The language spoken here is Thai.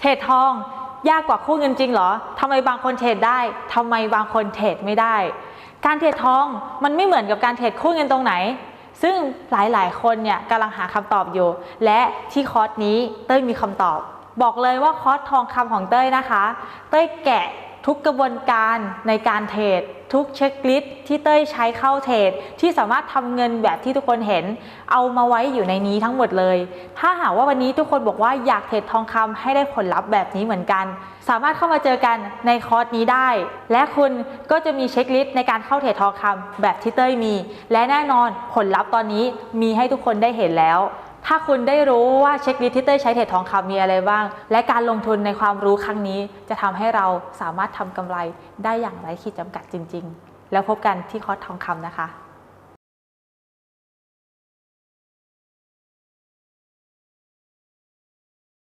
เทรดทองยากกว่าคู่เงินจริงเหรอทำไมบางคนเทรดได้ทำไมบางคนเทรดไม่ได้ การเทรดทองมันไม่เหมือนกับการเทรดคู่เงินตรงไหน ซึ่งหลายๆ คนเนี่ยกำลังหาคำตอบอยู่ และที่คอร์สนี้เต้ยมีคำตอบ บอกเลยว่าคอร์สทองคำของเต้ยนะคะ เต้ยแกะ ทุกกระบวนการในการเทรดทุกเช็คลิสต์ที่เต้ยใช้เข้าเทรดที่สามารถทำเงินแบบที่ทุกคนเห็น เอามาไว้อยู่ในนี้ทั้งหมดเลย ถ้าหากว่าวันนี้ทุกคนบอกว่าอยากเทรดทองคำให้ได้ผลลัพธ์แบบนี้เหมือนกัน สามารถเข้ามาเจอกันในคอร์สนี้ได้ และคุณก็จะมีเช็คลิสต์ในการเข้าเทรดทองคำแบบที่เต้ยมี และแน่นอนผลลัพธ์ตอนนี้มีให้ทุกคนได้เห็นแล้ว ถ้าคุณได้รู้ว่าเช็คลิสที่เต้ยใช้เทรดทองคำมีอะไรบ้าง และการลงทุนในความรู้ครั้งนี้ จะทำให้เราสามารถทำกำไรได้อย่างไร้ขีดจำกัดจริง ๆ แล้วพบกันที่คอร์สทองคำนะคะ